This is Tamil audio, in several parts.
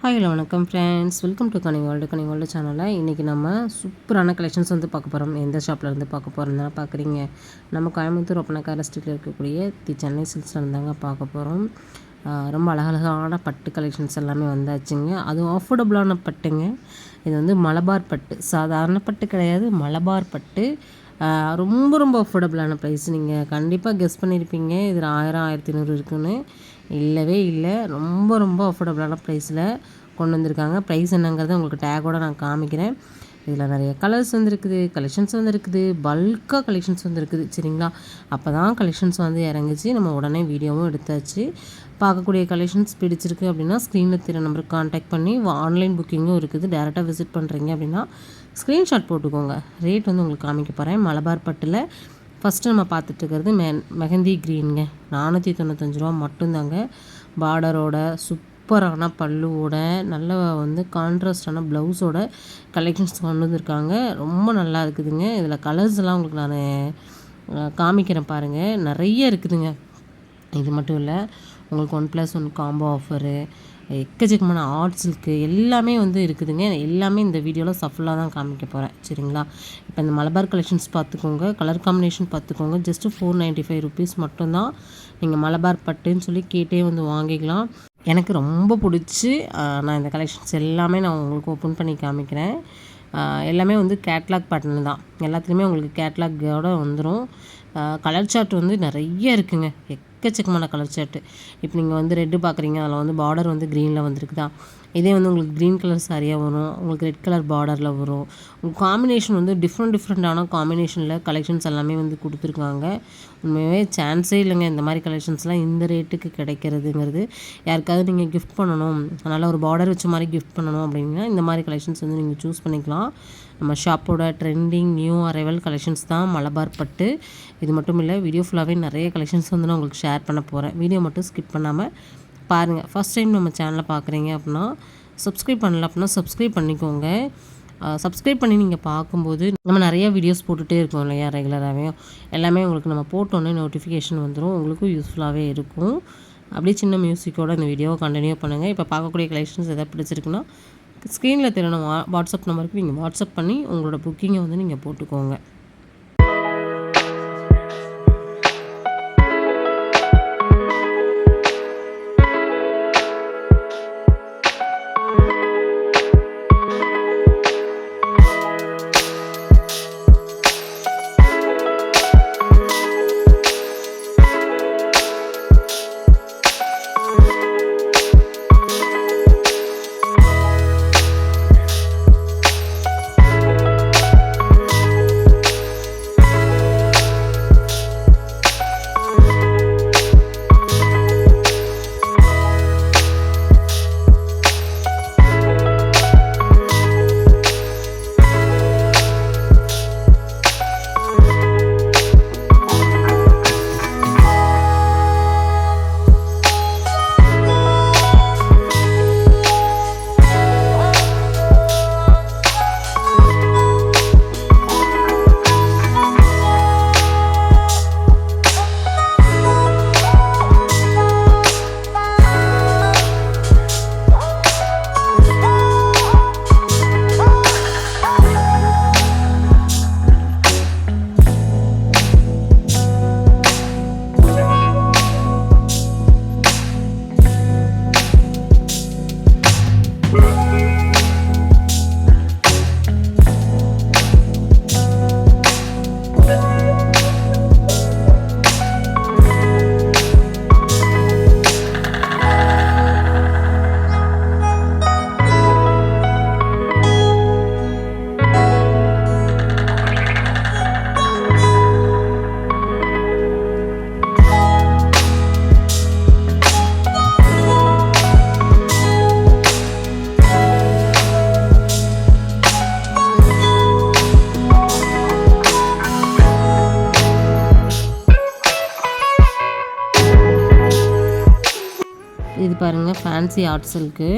ஹாய் ஹலோ வணக்கம் friends welcome to Kani world Kani world சேனலில் இன்றைக்கி நம்ம சூப்பரான கலெக்ஷன்ஸ் வந்து பார்க்க போகிறோம் எந்த ஷாப்பில் இருந்து பார்க்க போகிறோம் பார்க்குறீங்க? நம்ம கோயம்புத்தூர் ஒப்பனக்கார ஸ்ட்ரீட்டில் இருக்கக்கூடிய தி சென்னை சில்க்ஸில் இருந்தாங்க பார்க்க போகிறோம் ரொம்ப அழகழகான பட்டு கலெக்ஷன்ஸ் எல்லாமே வந்தாச்சுங்க. அதுவும் அஃபோர்டபுளான பட்டுங்க. இது வந்து மலபார் பட்டு. சாதாரண பட்டு கிடையாது மலபார் பட்டு. ரொம்ப ரொம்ப அஃபோர்டபுளான ப்ரைஸ் நீங்கள் கண்டிப்பாக கெஸ் பண்ணியிருப்பீங்க இதில் ஆயிரம் ஆயிரத்தி ஐநூறு இருக்குன்னு. இல்லவே இல்லை. ரொம்ப ரொம்ப அஃபோர்டபுளான ப்ரைஸில் கொண்டு வந்திருக்காங்க. ப்ரைஸ் என்னங்கிறத உங்களுக்கு டேக்கோடு நான் காமிக்கிறேன். இதில் நிறைய கலர்ஸ் வந்துருக்குது கலெக்ஷன்ஸ் வந்துருக்குது பல்காக கலெக்ஷன்ஸ் வந்துருக்குது. சரிங்களா? அப்போ தான் கலெக்ஷன்ஸ் வந்து இறங்குச்சு. நம்ம உடனே வீடியோவும் எடுத்தாச்சு. பார்க்கக்கூடிய கலெக்ஷன்ஸ் பிடிச்சிருக்கு அப்படின்னா ஸ்க்ரீனில் தெரிய நம்பருக்கு காண்டாக்ட் பண்ணி ஆன்லைன் புக்கிங்கும் இருக்குது. டேரெக்டாக விசிட் பண்ணுறீங்க அப்படின்னா ஸ்க்ரீன்ஷாட் போட்டுக்கோங்க. ரேட் வந்து உங்களுக்கு காமிக்க போகிறேன் மலபார் பட்டில் ஃபஸ்ட்டு நம்ம பார்த்துட்டுருக்கிறது மெ மெஹந்தி க்ரீனுங்க நானூற்றி தொண்ணூத்தஞ்சு ரூபா மட்டும்தாங்க. பார்டரோட சூப்பரான பல்லுவோட நல்ல வந்து கான்ட்ராஸ்டான ப்ளவுஸோட கலெக்ஷன்ஸ் கொண்டு வந்திருக்காங்க. ரொம்ப நல்லா இருக்குதுங்க. இதில் கலர்ஸ் எல்லாம் உங்களுக்கு நான் காமிக்கிறேன் பாருங்கள் நிறைய இருக்குதுங்க. இது மட்டும் இல்லை உங்களுக்கு one plus one combo offer எக்கச்சக்கமான ஆர்ட் சில்க்கு எல்லாமே வந்து இருக்குதுங்க. எல்லாமே இந்த வீடியோவில் சஃபுல்லாக தான் காமிக்க போகிறேன் சரிங்களா? இப்போ இந்த மலபார் கலெக்ஷன்ஸ் பார்த்துக்கோங்க. கலர் காம்பினேஷன் பார்த்துக்கோங்க. Just four ninety five rupees மட்டும்தான் நீங்கள் மலபார் பட்டுன்னு சொல்லி கேட்டே வந்து வாங்கிக்கலாம். எனக்கு ரொம்ப பிடிச்சி நான் இந்த கலெக்ஷன்ஸ் எல்லாமே நான் உங்களுக்கு ஓப்பன் பண்ணி காமிக்கிறேன். எல்லாமே வந்து கேட்லாக் பேட்டர்ன் தான். எல்லாத்துலேயுமே உங்களுக்கு கேட்லாக்கோட வந்துடும் கலர் சார்ட் வந்து நிறைய இருக்குங்க. எக்கச்சக்கமான கலர் ஷர்ட்டு இப்போ நீங்கள் வந்து ரெட்டு பார்க்குறீங்க அதில் வந்து பார்டர் வந்து க்ரீனில் வந்திருக்குதா? இதே வந்து உங்களுக்கு க்ரீன் கலர் சாரியாக வரும் உங்களுக்கு ரெட் கலர் பார்டரில் வரும். உங்கள் காம்பினேஷன் வந்து டிஃப்ரெண்ட் டிஃப்ரெண்ட்டான காம்பினேஷனில் கலெக்ஷன்ஸ் எல்லாமே வந்து கொடுத்துருக்காங்க. உண்மையாகவே சான்ஸே இல்லைங்க. இந்த மாதிரி கலெக்ஷன்ஸ்லாம் இந்த ரேட்டுக்கு கிடைக்கிறதுங்கிறது. யாருக்காவது நீங்கள் கிஃப்ட் பண்ணணும். அதனால் ஒரு பார்டர் வச்ச மாதிரி கிஃப்ட் பண்ணணும் அப்படின்னா இந்த மாதிரி கலெக்ஷன்ஸ் வந்து நீங்கள் சூஸ் பண்ணிக்கலாம். நம்ம ஷாப்போட ட்ரெண்டிங் நியூ அரைவல் கலெக்ஷன்ஸ் தான் மலபார் பட்டு. இது மட்டும் இல்லை வீடியோ ஃபுல்லாகவே நிறைய கலெக்ஷன்ஸ் வந்து நான் உங்களுக்கு ஷேர் பண்ண போகிறேன் வீடியோ மட்டும் ஸ்கிப் பண்ணாமல் பாருங்கள் ஃபஸ்ட் டைம் நம்ம சேனலில் பார்க்குறீங்க அப்படின்னா சப்ஸ்கிரைப் பண்ணல அப்படின்னா சப்ஸ்கிரைப் பண்ணிக்கோங்க. சப்ஸ்கிரைப் பண்ணி நீங்கள் பார்க்கும்போது நம்ம நிறைய வீடியோஸ் போட்டுகிட்டே இருக்கோம் இல்லையா ரெகுலராகவே எல்லாமே உங்களுக்கு நம்ம போட்டோன்னே நோட்டிஃபிகேஷன் வந்துடும் உங்களுக்கும் யூஸ்ஃபுல்லாகவே இருக்கும். அப்படியே சின்ன மியூசிக்கோடு இந்த வீடியோவை கண்டினியூ பண்ணுங்கள் இப்போ பார்க்கக்கூடிய கலெக்ஷன்ஸ் எதாவது பிடிச்சிருக்குன்னா ஸ்க்ரீனில் தெரியணும் வாட்ஸ்அப் நம்பருக்கு நீங்கள் வாட்ஸ்அப் பண்ணி உங்களோட புக்கிங்கை வந்து நீங்கள் போட்டுக்கோங்க. ஃபேன்சி ஆர்ட் சில்க்கு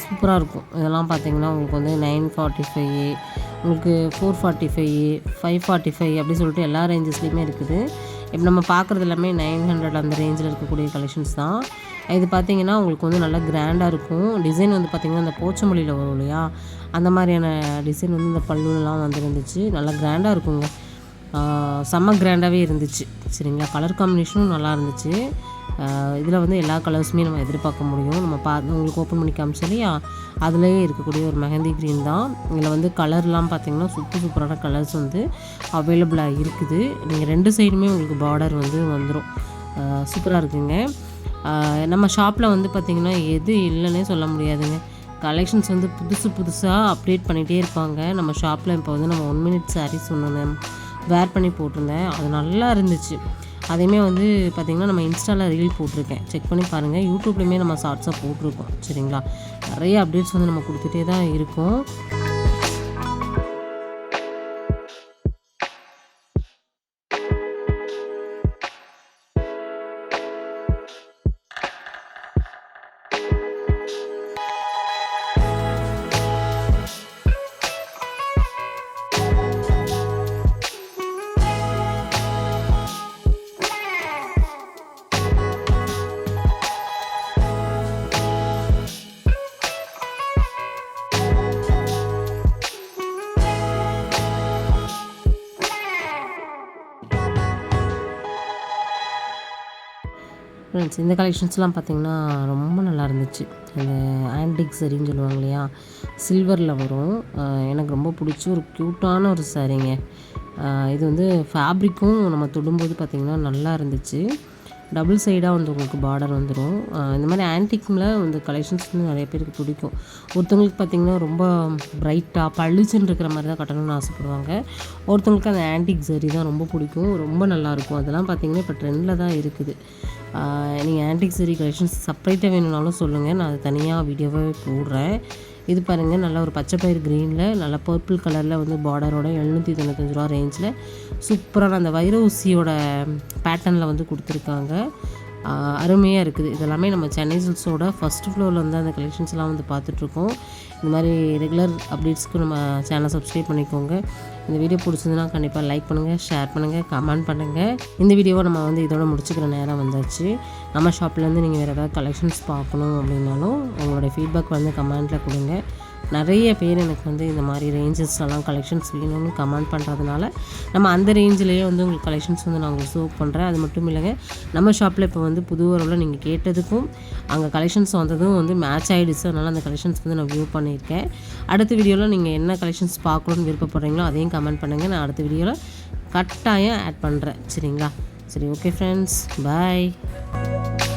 சூப்பராக இருக்கும். இதெல்லாம் பார்த்தீங்கன்னா உங்களுக்கு வந்து நைன் ஃபார்ட்டி ஃபைவ் உங்களுக்கு four forty five five forty five அப்படி சொல்லிட்டு எல்லா ரேஞ்சஸ்லேயுமே இருக்குது. இப்போ நம்ம பார்க்குறது எல்லாமே நைன் ஹண்ட்ரட் அந்த ரேஞ்சில் இருக்கக்கூடிய கலெக்ஷன்ஸ் தான். இது பார்த்திங்கன்னா உங்களுக்கு வந்து நல்லா கிராண்டாக இருக்கும். டிசைன் வந்து பார்த்திங்கன்னா அந்த போச்சமொழியில் வரும் இல்லையா? அந்த மாதிரியான டிசைன் வந்து இந்த பல்லுலாம் வந்துருந்துச்சு. நல்லா கிராண்டாக இருக்குங்க. செம்ம கிராண்டாகவே இருந்துச்சு. சரிங்களா? கலர் காம்பினேஷனும் நல்லா இருந்துச்சு. இதில் வந்து எல்லா கலர்ஸுமே நம்ம எதிர்பார்க்க முடியும். நம்ம பா உங்களுக்கு ஓப்பன் பண்ணி காமிச்சோம் அதுலேயே இருக்கக்கூடிய ஒரு மெஹந்தி க்ரீன் தான். இதில் வந்து கலர்லாம் பார்த்திங்கன்னா சூப்பர் சூப்பரான கலர்ஸ் வந்து அவைலபிளாக இருக்குது. நீங்கள் ரெண்டு சைடுமே உங்களுக்கு பார்டர் வந்து வந்துடும் சூப்பராக இருக்குங்க. நம்ம ஷாப்பில் வந்து பார்த்திங்கன்னா எது இல்லைன்னே சொல்ல முடியாதுங்க. கலெக்ஷன்ஸ் வந்து புதுசு புதுசாக அப்டேட் பண்ணிகிட்டே இருப்பாங்க. நம்ம ஷாப்பில் இப்போ வந்து நம்ம ஒன் மினிட் சாரீஸ் ஒன்று வேர் பண்ணி போட்டிருந்தேன். அது நல்லா இருந்துச்சு. அதையுமே வந்து பார்த்திங்கன்னா நம்ம இன்ஸ்டாவில் ரீல் போட்டிருக்கேன். செக் பண்ணி பாருங்கள் யூடியூப்லேயுமே நம்ம ஷார்ட்ஸாக போட்டிருக்கோம். சரிங்களா? நிறைய அப்டேட்ஸ் வந்து நம்ம கொடுத்துட்டே தான் இருக்கோம். ஃப்ரெண்ட்ஸ் இந்த கலெக்ஷன்ஸ்லாம் பார்த்திங்கன்னா ரொம்ப நல்லா இருந்துச்சு அந்த ஆன்டிக் சரின்னு சொல்லுவாங்க இல்லையா? சில்வரில் வரும். எனக்கு ரொம்ப பிடிச்ச ஒரு க்யூட்டான ஒரு சாரீங்க இது வந்து ஃபேப்ரிக்கும் நம்ம தொடும்போது பார்த்திங்கன்னா நல்லா இருந்துச்சு. டபுள் சைடாக வந்து உங்களுக்கு பார்டர் வந்துடும் இந்த மாதிரி ஆன்டிக்கில் வந்து கலெக்ஷன்ஸ் வந்து நிறைய பேருக்கு பிடிக்கும். ஒருத்தவங்களுக்கு பார்த்திங்கன்னா ரொம்ப பிரைட்டாக பளிச்சுன்னு இருக்கிற மாதிரி தான் கட்டணும்னு ஆசைப்படுவாங்க. ஒருத்தவங்களுக்கு அந்த ஆன்டிக் சரி தான் ரொம்ப பிடிக்கும். ரொம்ப நல்லாயிருக்கும் அதெல்லாம் பார்த்திங்கன்னா இப்போ ட்ரெண்டில் தான் இருக்குது. நீங்கள் ஆன்டிக் சரி கலெக்ஷன்ஸ் செப்பரேட்டாக வேணும்னாலும் சொல்லுங்கள் நான் அது தனியாக வீடியோவே போடுறேன். இது பாருங்கள் நல்ல ஒரு பச்சை பயிர் க்ரீனில் நல்ல பர்பிள் கலரில் வந்து பார்டரோட எழுநூற்றி தொண்ணூத்தஞ்சு ரூபா ரேஞ்சில் சூப்பரான அந்த வைர ஊசியோட பேட்டர்னில் வந்து கொடுத்துருக்காங்க. அருமையாக இருக்குது. இதெல்லாமே நம்ம சென்னை சில்ஸோட ஃபஸ்ட் ஃப்ளோரில் வந்து அந்த கலெக்ஷன்ஸ்லாம் வந்து பார்த்துட்ருக்கோம். இந்த மாதிரி ரெகுலர் அப்டேட்ஸ்க்கு நம்ம சேனலை சப்ஸ்கிரைப் பண்ணிக்கோங்க. இந்த வீடியோ பிடிச்சதுன்னா கண்டிப்பாக லைக் பண்ணுங்கள் ஷேர் பண்ணுங்கள் கமெண்ட் பண்ணுங்கள் இந்த வீடியோவை நம்ம வந்து இதோட முடிச்சுக்கிற நேரம் வந்தாச்சு. நம்ம ஷாப்லேருந்து நீங்கள் வேறு ஏதாவது கலெக்ஷன்ஸ் பார்க்கணும் அப்படின்னாலும் உங்களோட ஃபீட்பேக் வந்து கமெண்ட்டில் கொடுங்க. நிறைய பேர் எனக்கு வந்து இந்த மாதிரி ரேஞ்சஸ்லாம் கலெக்ஷன்ஸ் வேணும்னு கமெண்ட் பண்ணுறதுனால நம்ம அந்த ரேஞ்சிலேயே வந்து உங்களுக்கு கலெக்ஷன்ஸ் வந்து நான் உங்களுக்கு ஷோ பண்ணுறேன் அது மட்டும் இல்லைங்க நம்ம ஷாப்பில் இப்போ வந்து புது வரவில் நீங்கள் கேட்டதுக்கும் அங்கே கலெக்ஷன்ஸ் வந்ததும் வந்து மேட்ச் ஆகிடுச்சு அதனால் அந்த கலெக்ஷன்ஸ் வந்து நான் வியூ பண்ணியிருக்கேன். அடுத்த வீடியோவில் நீங்கள் என்ன கலெக்ஷன்ஸ் பார்க்கணுன்னு விருப்பப்படுறீங்களோ அதையும் கமெண்ட் பண்ணுங்கள் நான் அடுத்த வீடியோவில் கட்டாயம் ஆட் பண்ணுறேன் சரிங்களா? சரி ஓகே ஃப்ரெண்ட்ஸ் பாய்